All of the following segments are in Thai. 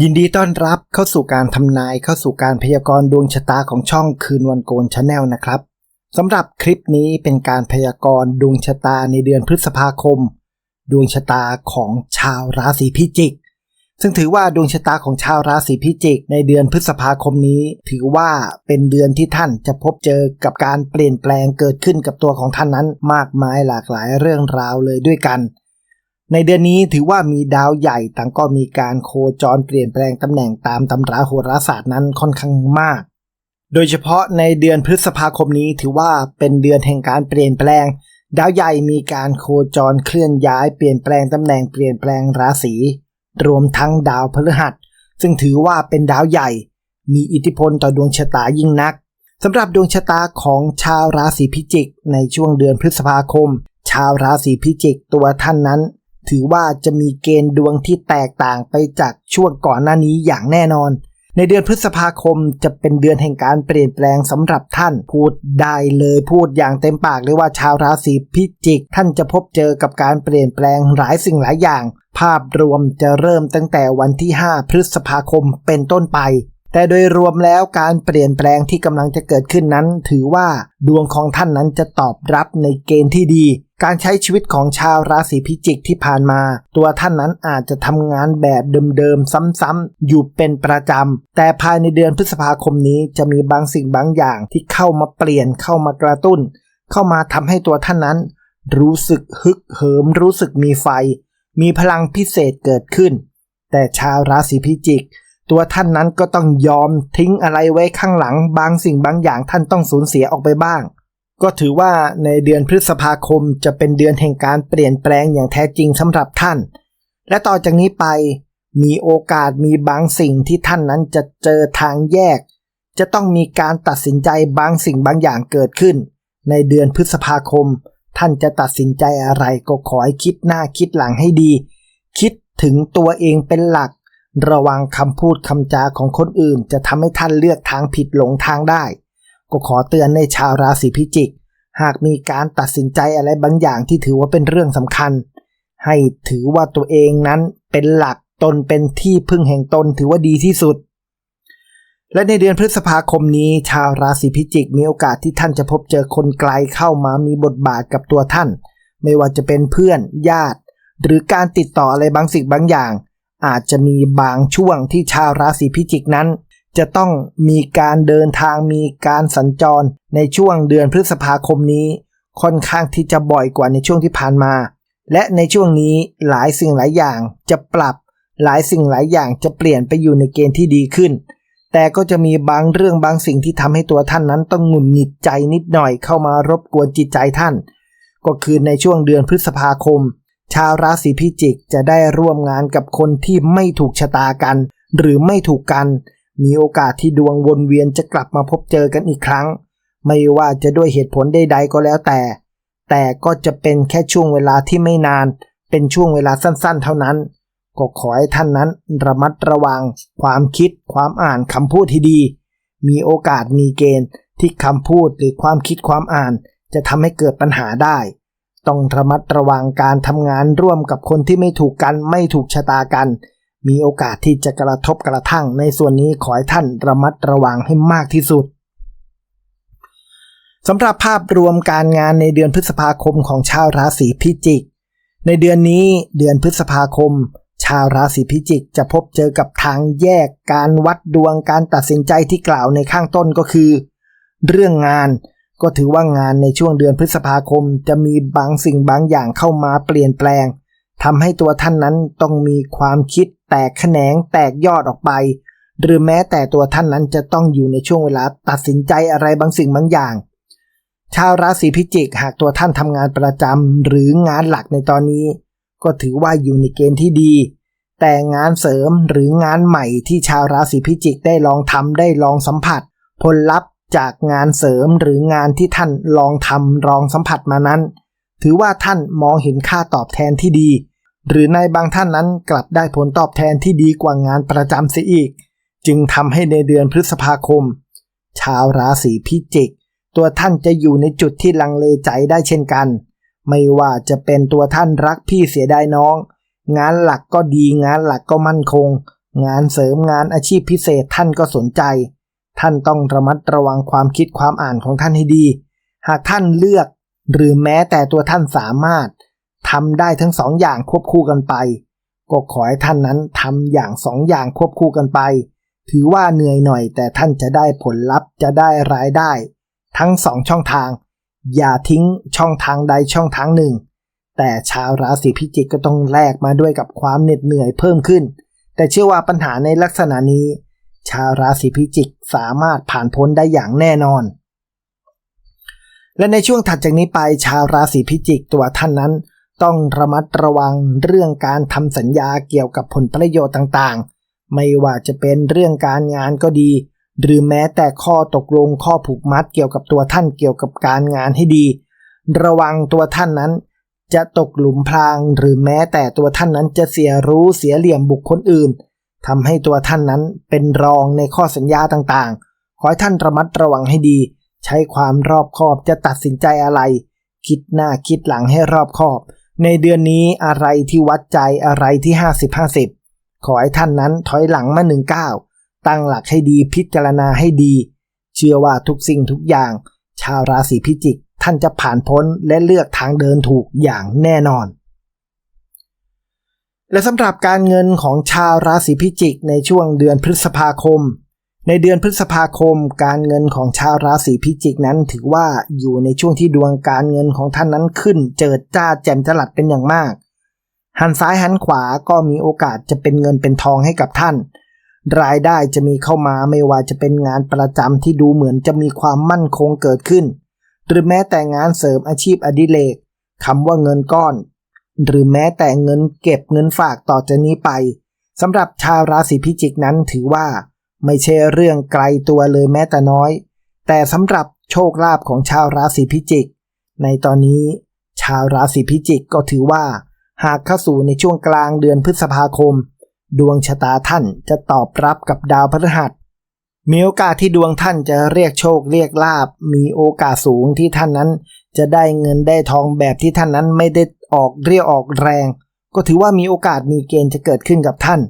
ยินดีต้อนรับเข้าสู่การทำนายเข้าสู่การพยากรณ์ดวงชะตาของช่องคืนวันโกนชาแนลนะครับสำหรับคลิปนี้เป็นการพยากรณ์ดวงชะตาในเดือนพฤษภาคม ดวงชะตาของชาวราศีพิจิก ซึ่งถือว่าดวงชะตาของชาวราศีพิจิก ในเดือนพฤษภาคมนี้ ถือว่าเป็นเดือนที่ท่านจะพบเจอกับการเปลี่ยนแปลงเกิดขึ้นกับตัวของท่านนั้น มากมายหลากหลายเรื่องราวเลยด้วยกัน ในเดือนนี้ถือว่ามีดาวใหญ่ต่างก็มีการโคจรเปลี่ยนแปลงตำแหน่งตามตำราโหราศาสตร์นั้นค่อนข้างมาก โดยเฉพาะในเดือนพฤษภาคมนี้ถือว่าเป็นเดือนแห่งการเปลี่ยนแปลง ดาวใหญ่มีการโคจรเคลื่อนย้ายเปลี่ยนแปลงตำแหน่งเปลี่ยนแปลงราศี รวมทั้งดาวพฤหัส ซึ่งถือว่าเป็นดาวใหญ่ มีอิทธิพลต่อดวงชะตายิ่งนักสำหรับดวงชะตาของชาวราศีพิจิก ในช่วงเดือนพฤษภาคม ชาวราศีพิจิกตัวท่านนั้น ถือว่าจะมีเกณฑ์ดวงที่แตกต่างไปจากช่วงก่อนหน้านี้อย่างแน่นอน ในเดือนพฤษภาคมจะเป็นเดือนแห่งการเปลี่ยนแปลงสำหรับท่านพูดได้เลยพูดอย่างเต็มปากเลยว่าชาวราศีพิจิก ท่านจะพบเจอกับการเปลี่ยนแปลงหลายสิ่งหลายอย่าง ภาพรวมจะเริ่มตั้งแต่วันที่ 5 พฤษภาคมเป็นต้นไป แต่โดยรวมแล้วการเปลี่ยนแปลงที่กำลังจะเกิดขึ้นนั้น ถือว่าดวงของท่านนั้นจะตอบรับในเกณฑ์ที่ดี การใช้ชีวิตของชาวราศีพิจิกที่ผ่านมา ตัวท่านนั้นอาจจะทำงานแบบเดิมๆซ้ำๆอยู่เป็นประจำ แต่ภายในเดือนพฤษภาคมนี้จะมีบางสิ่งบางอย่างที่เข้ามาเปลี่ยนเข้ามากระตุ้น เข้ามาทำให้ตัวท่านนั้น รู้สึกฮึกเหิม รู้สึกมีไฟ มีพลังพิเศษเกิดขึ้น แต่ชาวราศีพิจิก ตัวท่านนั้นก็ต้องยอมทิ้งอะไรไว้ข้างหลัง บางสิ่งบางอย่างท่านต้องสูญเสียออกไปบ้าง ก็ถือว่าในเดือนพฤษภาคมจะเป็นเดือนแห่งการเปลี่ยนแปลงอย่างแท้จริงสำหรับท่าน และต่อจากนี้ไปมีโอกาสมีบางสิ่งที่ท่านนั้นจะเจอทางแยก จะต้องมีการตัดสินใจบางสิ่งบางอย่างเกิดขึ้น ในเดือนพฤษภาคม ท่านจะตัดสินใจอะไรก็ขอให้คิดหน้าคิดหลังให้ดี คิดถึงตัวเองเป็นหลัก ระวังคำพูดคำจาของคนอื่น จะทำให้ท่านเลือกทางผิดหลงทางได้ ก็ขอเตือนในชาวราศีพิจิก หากมีการตัดสินใจอะไรบางอย่างที่ถือว่าเป็นเรื่องสำคัญ ให้ถือว่าตัวเองนั้นเป็นหลักตนเป็นที่พึ่งแห่งตนถือว่าดีที่สุด และในเดือนพฤษภาคมนี้ ชาวราศีพิจิก มีโอกาสที่ท่านจะพบเจอคนไกลเข้ามามีบทบาทกับตัวท่าน ไม่ว่าจะเป็นเพื่อนญาติ หรือการติดต่ออะไรบางสิ่งบางอย่าง อาจจะมีบางช่วงที่ชาวราศีพิจิกนั้น จะต้องมีการเดินทางมีการสัญจรในช่วงเดือนพฤษภาคมนี้ ค่อนข้างที่จะบ่อยกว่าในช่วงที่ผ่านมา และในช่วงนี้หลายสิ่งหลายอย่างจะปรับ หลายสิ่งหลายอย่างจะเปลี่ยนไปอยู่ในเกณฑ์ที่ดีขึ้น แต่ก็จะมีบางเรื่องบางสิ่งที่ทำให้ตัวท่านนั้นต้องหงุดหงิดใจนิดหน่อยเข้ามารบกวนจิตใจท่าน ก็คือในช่วงเดือนพฤษภาคม ชาวราศีพิจิกจะได้ร่วมงานกับคนที่ไม่ถูกชะตากัน หรือไม่ถูกกัน มีโอกาสที่ดวงวนเวียนจะกลับมาพบเจอกันอีกครั้ง ไม่ว่าจะด้วยเหตุผลใดๆก็แล้วแต่ แต่ก็จะเป็นแค่ช่วงเวลาที่ไม่นาน เป็นช่วงเวลาสั้นๆ เท่านั้น ก็ขอให้ท่านนั้นระมัดระวัง ความคิด ความอ่านคำพูดที่ดี มีโอกาสมีเกณฑ์ที่คำพูดหรือความคิดความอ่าน จะทำให้เกิดปัญหาได้ ต้องระมัดระวังการทำงานร่วมกับคนที่ไม่ถูกกันไม่ถูกชะตากัน มีโอกาสที่จะกระทบกระทั่งในส่วนนี้ขอให้ท่านระมัดระวังให้มากที่สุดสำหรับภาพรวมการงานในเดือนพฤษภาคมของชาวราศีพิจิก ในเดือนนี้เดือนพฤษภาคม ชาวราศีพิจิกจะพบเจอกับทางแยกการวัดดวงการตัดสินใจที่กล่าวในข้างต้นก็คือ เรื่องงาน ก็ถือว่างานในช่วงเดือนพฤษภาคมจะมีบางสิ่งบางอย่างเข้ามาเปลี่ยนแปลงทำให้ตัวท่านนั้นต้องมีความคิดแตกแขนงแตกยอดออกไป หรือแม้แต่ตัวท่านนั้นจะต้องอยู่ในช่วงเวลาตัดสินใจอะไรบางสิ่งบางอย่าง ชาวราศีพิจิกหากตัวท่านทำงานประจำหรืองานหลักในตอนนี้ ก็ถือว่าอยู่ในเกณฑ์ที่ดี แต่งานเสริมหรืองานใหม่ที่ชาวราศีพิจิกได้ลองทำได้ลองสัมผัส ผลลัพธ์ จากงานเสริมหรืองานที่ท่านลองทำลองสัมผัสมานั้น ถือว่าท่านมองเห็นค่าตอบแทนที่ดี หรือในบางท่านนั้นกลับได้ผลตอบแทนที่ดีกว่างานประจำเสียอีก จึงทำให้ในเดือนพฤษภาคม ชาวราศีพิจิก ตัวท่านจะอยู่ในจุดที่ลังเลใจได้เช่นกัน ไม่ว่าจะเป็นตัวท่านรักพี่เสียดายน้อง งานหลักก็ดีงานหลักก็มั่นคง งานเสริมงานอาชีพพิเศษท่านก็สนใจ ท่านต้องระมัดระวังความคิดความอ่านของท่านให้ดี หากท่านเลือก หรือแม้แต่ตัวท่านสามารถทำได้ทั้งสองอย่างควบคู่กันไป ก็ขอให้ท่านนั้นทำอย่างสองอย่างควบคู่กันไป ถือว่าเหนื่อยหน่อยแต่ท่านจะได้ผลลัพธ์จะได้รายได้ ทั้งสองช่องทาง อย่าทิ้งช่องทางใดช่องทางหนึ่ง แต่ชาวราศีพิจิกก็ต้องแลกมาด้วยกับความเหน็ดเหนื่อยเพิ่มขึ้น แต่เชื่อว่าปัญหาในลักษณะนี้ ชาวราศีพิจิกสามารถผ่านพ้นได้อย่างแน่นอน และในช่วงถัดจากนี้ไปชาวราศีพิจิกตัวท่านนั้น ต้องระมัดระวังเรื่องการทำสัญญาเกี่ยวกับผลประโยชน์ต่างๆ ไม่ว่าจะเป็นเรื่องการงานก็ดี หรือแม้แต่ข้อตกลงข้อผูกมัดเกี่ยวกับตัวท่านเกี่ยวกับการงานให้ดี ระวังตัวท่านนั้นจะตกหลุมพรางหรือแม้แต่ตัวท่านนั้นจะเสียรู้เสียเหลี่ยมบุคคลอื่น ทำให้ตัวท่านนั้นเป็นรองในข้อสัญญาต่างๆ ขอให้ท่านระมัดระวังให้ดี ใช้ความรอบคอบจะตัดสินใจอะไร คิดหน้าคิดหลังให้รอบคอบ ในเดือนนี้อะไรที่วัดใจอะไรที่50 50 ขอให้ท่านนั้นถอยหลังมาหนึ่งก้าวตั้งหลักให้ดีพิจารณาให้ดี เชื่อว่าทุกสิ่งทุกอย่าง ชาวราศีพิจิก ท่านจะผ่านพ้นและเลือกทางเดินถูกอย่างแน่นอน และสำหรับการเงินของชาวราศีพิจิกในช่วงเดือนพฤษภาคม ในเดือนพฤษภาคม การเงินของชาวราศีพิจิกนั้นถือว่าอยู่ในช่วงที่ดวงการเงินของท่านนั้นขึ้น เจิดจ้าแจ่มจลัดเป็นอย่างมาก หันซ้ายหันขวาก็มีโอกาสจะเป็นเงินเป็นทองให้กับท่าน รายได้จะมีเข้ามาไม่ว่าจะเป็นงานประจำที่ดูเหมือนจะมีความมั่นคงเกิดขึ้น หรือแม้แต่งานเสริมอาชีพอดิเรกคำว่าเงินก้อน หรือแม้แต่เงินเก็บเงินฝากต่อจากนี้ไปสำหรับชาวราศีพิจิกนั้นถือว่า ไม่ใช่เรื่องไกลตัวเลยแม้แต่น้อย แต่สำหรับโชคลาภของชาวราศีพิจิก ในตอนนี้ ชาวราศีพิจิกก็ถือว่า หากเข้าสู่ในช่วงกลางเดือนพฤษภาคม ดวงชะตาท่านจะตอบรับกับดาวพฤหัสมีโอกาสที่ดวงท่านจะเรียกโชคเรียกลาบมีโอกาสสูงที่ท่านนั้น จะได้เงินได้ทองแบบที่ท่านนั้นไม่ได้ ออกเรียกออกแรง ก็ถือว่ามีโอกาสมีเกณฑ์จะเกิดขึ้นกับท่าน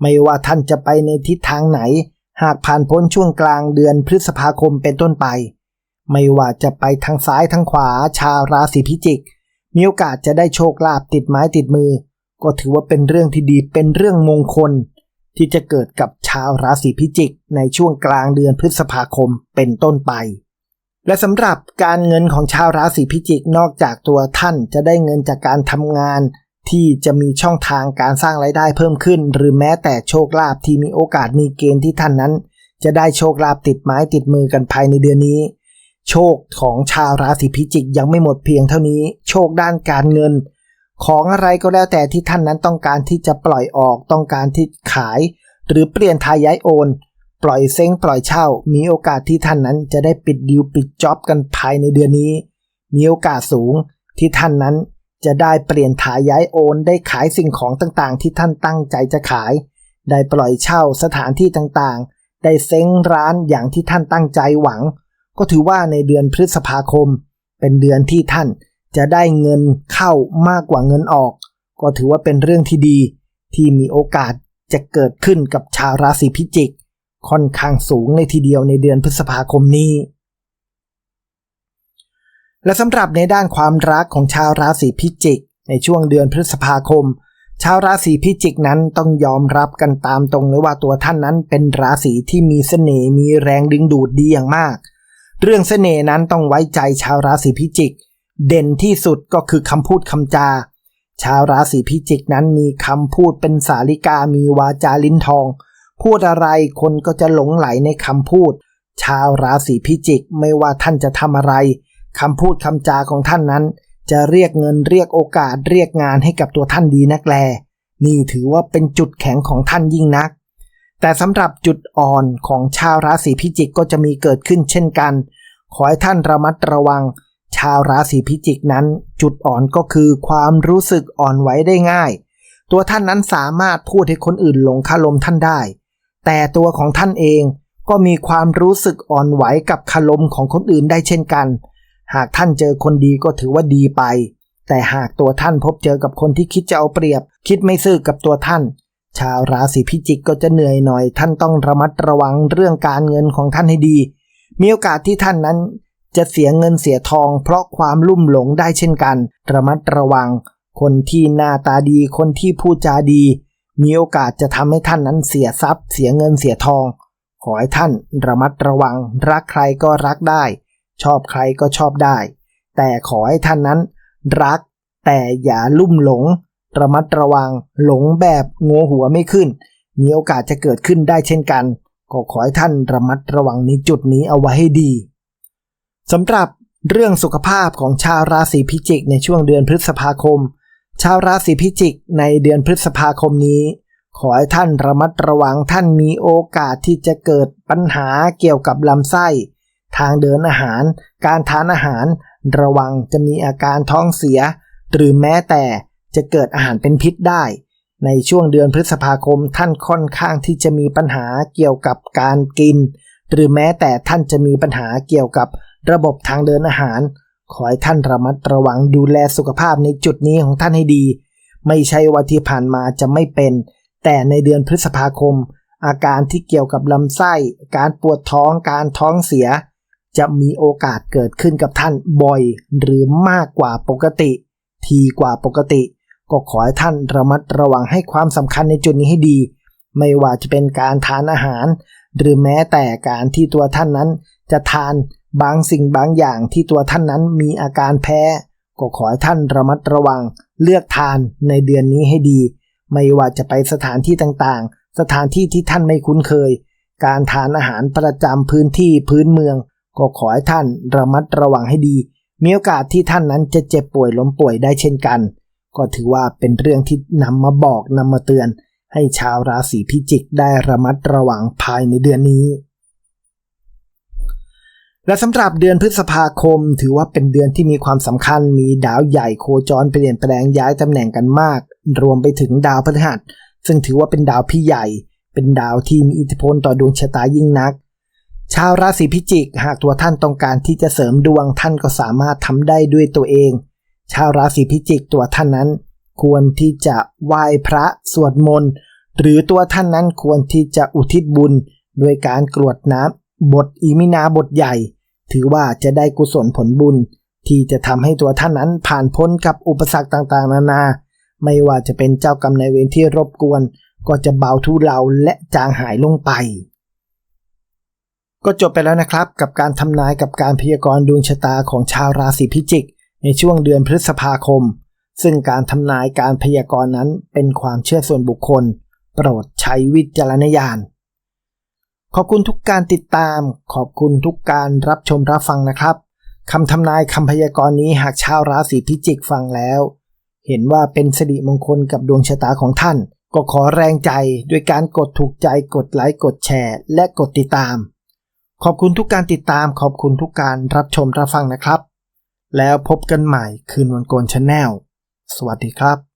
ไม่ว่าท่านจะไปในทิศทางไหน หากผ่านพ้นช่วงกลางเดือนพฤษภาคมเป็นต้นไป ไม่ว่าจะไปทางซ้ายทางขวาชาวราศีพิจิก มีโอกาสจะได้โชคลาภติดไม้ติดมือ ก็ถือว่าเป็นเรื่องที่ดีเป็นเรื่องมงคล ที่จะเกิดกับชาวราศีพิจิกในช่วงกลางเดือนพฤษภาคมเป็นต้นไป และสำหรับการเงินของชาวราศีพิจิกนอกจากตัวท่านจะได้เงินจากการทำงาน ที่จะมีช่องทางการสร้างไรายได้เพิ่มขึ้น หรือแม้แต่โชคลาภที่มีโอกาสมีเกณฑ์ที่ท่านนั้น จะได้โชคลาภติดไม้ติดมือกันภายในเดือนนี้ โชคของชาวราศีพิจิกยังไม่หมดเพียงเท่านี้ โชคด้านการเงิน ของอะไรก็แล้วแต่ที่ท่านนั้นต้องการที่จะปล่อยออกต้องการที่ขาย หรือเปลี่ยนทายย้ายโอน ปล่อยเซ้งปล่อยเช่า มีโอกาสที่ท่านนั้นจะได้ปิดดิวปิดจ็อบกันภายในเดือนนี้ มีโอกาสสูงที่ท่านนั้นจะได้เปลี่ยนถ่ายย้ายโอนได้ขายสิ่งของต่างๆ ที่ท่านตั้งใจจะขาย ได้ปล่อยเช่าสถานที่ต่างๆ ได้เซ้งร้านอย่างที่ท่านตั้งใจหวัง ก็ถือว่าในเดือนพฤษภาคม เป็นเดือนที่ท่านจะได้เงินเข้ามากกว่าเงินออก ก็ถือว่าเป็นเรื่องที่ดี ที่มีโอกาสจะเกิดขึ้นกับชาวราศีพิจิก ค่อนข้างสูงในทีเดียวในเดือนพฤษภาคมนี้ และสำหรับในด้านความรักของชาวราศีพิจิก ในช่วงเดือนพฤษภาคม ชาวราศีพิจิกนั้นต้องยอมรับกันตามตรงเลยว่าตัวท่านนั้นเป็นราศีที่มีเสน่ห์มีแรงดึงดูดดีอย่างมาก เรื่องเสน่ห์นั้นต้องไว้ใจชาวราศีพิจิก เด่นที่สุดก็คือคำพูดคำจาชาวราศีพิจิกนั้นมีคำพูดเป็นสาลิกามีวาจาลิ้นทอง พูดอะไรคนก็จะหลงไหลในคำพูด ชาวราศีพิจิกไม่ว่าท่านจะทำอะไรคำพูดคำจาของท่านนั้น จะเรียกเงินเรียกโอกาสเรียกงานให้กับตัวท่านดีนักแล นี่ถือว่าเป็นจุดแข็งของท่านยิ่งนัก แต่สำหรับจุดอ่อนของชาวราศีพิจิกก็จะมีเกิดขึ้นเช่นกัน ขอให้ท่านระมัดระวัง ชาวราศีพิจิกนั้น จุดอ่อนก็คือความรู้สึกอ่อนไหวได้ง่าย ตัวท่านนั้นสามารถพูดให้คนอื่นหลงคาลมท่านได้ แต่ตัวของท่านเองก็มีความรู้สึกอ่อนไหวกับคารมของคนอื่นได้เช่นกัน หากท่านเจอคนดีก็ถือว่าดีไป แต่หากตัวท่านพบเจอกับคนที่คิดจะเอาเปรียบ คิดไม่ซื่อกับตัวท่าน ชาวราศีพิจิกก็จะเหนื่อยหน่อย ท่านต้องระมัดระวังเรื่องการเงินของท่านให้ดี มีโอกาสที่ท่านนั้น จะเสียเงินเสียทอง เพราะความลุ่มหลงได้เช่นกัน ระมัดระวัง คนที่หน้าตาดี คนที่พูดจาดี มีโอกาสจะทำให้ท่านนั้นเสียทรัพย์ เสียเงินเสียทอง ขอให้ท่านระมัดระวัง รักใครก็รักได้ ชอบใครก็ชอบได้ แต่ขอให้ท่านนั้น รักแต่อย่าลุ่มหลง ระมัดระวัง หลงแบบงัวหัวไม่ขึ้น มีโอกาสจะเกิดขึ้นได้เช่นกัน ก็ขอให้ท่านระมัดระวังในจุดนี้เอาไว้ให้ดีสำหรับเรื่องสุขภาพของชาวราศีพิจิกในช่วงเดือนพฤษภาคม ชาวราศีพิจิกในเดือนพฤษภาคมนี้ ขอให้ท่านระมัดระวังท่านมีโอกาสที่จะเกิดปัญหาเกี่ยวกับลำไส้ ทางเดินอาหาร การทานอาหาร ระวังจะมีอาการท้องเสีย หรือแม้แต่จะเกิดอาหารเป็นพิษได้ ในช่วงเดือนพฤษภาคมท่านค่อนข้างที่จะมีปัญหาเกี่ยวกับการกิน หรือแม้แต่ท่านจะมีปัญหาเกี่ยวกับระบบทางเดินอาหาร ขอให้ท่านระมัดระวังดูแลสุขภาพในจุดนี้ของท่านให้ดี ไม่ใช่ว่าที่ผ่านมาจะไม่เป็น แต่ในเดือนพฤษภาคม อาการที่เกี่ยวกับลำไส้ การปวดท้องการท้องเสีย จะมีโอกาสเกิดขึ้นกับท่านบ่อยหรือมากกว่าปกติ ทีกว่าปกติ ก็ขอให้ท่านระมัดระวังให้ความสำคัญในจุดนี้ให้ดี ไม่ว่าจะเป็นการทานอาหาร หรือแม้แต่การที่ตัวท่านนั้นจะทาน บางสิ่งบางอย่างที่ตัวท่านนั้นมีอาการแพ้ ก็ขอให้ท่านระมัดระวัง เลือกทานในเดือนนี้ให้ดี ไม่ว่าจะไปสถานที่ต่างๆ สถานที่ที่ท่านไม่คุ้นเคย การทานอาหารประจำพื้นที่พื้นเมือง ก็ขอให้ท่านระมัดระวังให้ดี มีโอกาสที่ท่านนั้นจะเจ็บป่วยล้มป่วยได้เช่นกัน ก็ถือว่าเป็นเรื่องที่นำมาบอกนำมาเตือน ให้ชาวราศีพิจิกได้ระมัดระวังภายในเดือนนี้ และสำหรับเดือนพฤษภาคม ถือว่าเป็นเดือนที่มีความสำคัญ มีดาวใหญ่โคจรเปลี่ยนแปลงย้ายตำแหน่งกันมาก รวมไปถึงดาวพฤหัส ซึ่งถือว่าเป็นดาวพี่ใหญ่ เป็นดาวที่มีอิทธิพลต่อดวงชะตายิ่งนัก ชาวราศีพิจิก หากตัวท่านต้องการที่จะเสริมดวงท่านก็สามารถทำได้ด้วยตัวเอง ชาวราศีพิจิกตัวท่านนั้น ควรที่จะไหว้พระสวดมนต์หรือตัวท่านนั้นควรที่จะอุทิศบุญ ด้วยการกรวดน้ำบทอีมินาบทใหญ่ ถือว่าจะได้กุศลผลบุญ ที่จะทำให้ตัวท่านนั้นผ่านพ้นกับอุปสรรคต่างๆ นานา ไม่ว่าจะเป็นเจ้ากรรมนายเวรที่รบกวน ก็จะเบาทุเลาและจางหายลงไป ก็จบไปแล้วนะครับ กับการทำนายกับการพยากรณ์ดวงชะตาของชาวราศีพิจิก ในช่วงเดือนพฤษภาคม ซึ่งการทำนายการพยากรณ์นั้นเป็นความเชื่อส่วนบุคคล โปรดใช้วิจารณญาณ ขอบคุณทุกการติดตาม ขอบคุณทุกการรับชมรับฟังนะครับคำทำนายคำพยากรณ์นี้หากชาวราศีพิจิกฟังแล้ว เห็นว่าเป็นสิริมงคลกับดวงชะตาของท่าน ก็ขอแรงใจด้วยการกดถูกใจกดไลค์กดแชร์ และกดติดตาม ขอบคุณทุกการติดตาม ขอบคุณทุกการรับชมรับฟังนะครับ แล้วพบกันใหม่คืนวันโกนชาแนลสวัสดีครับ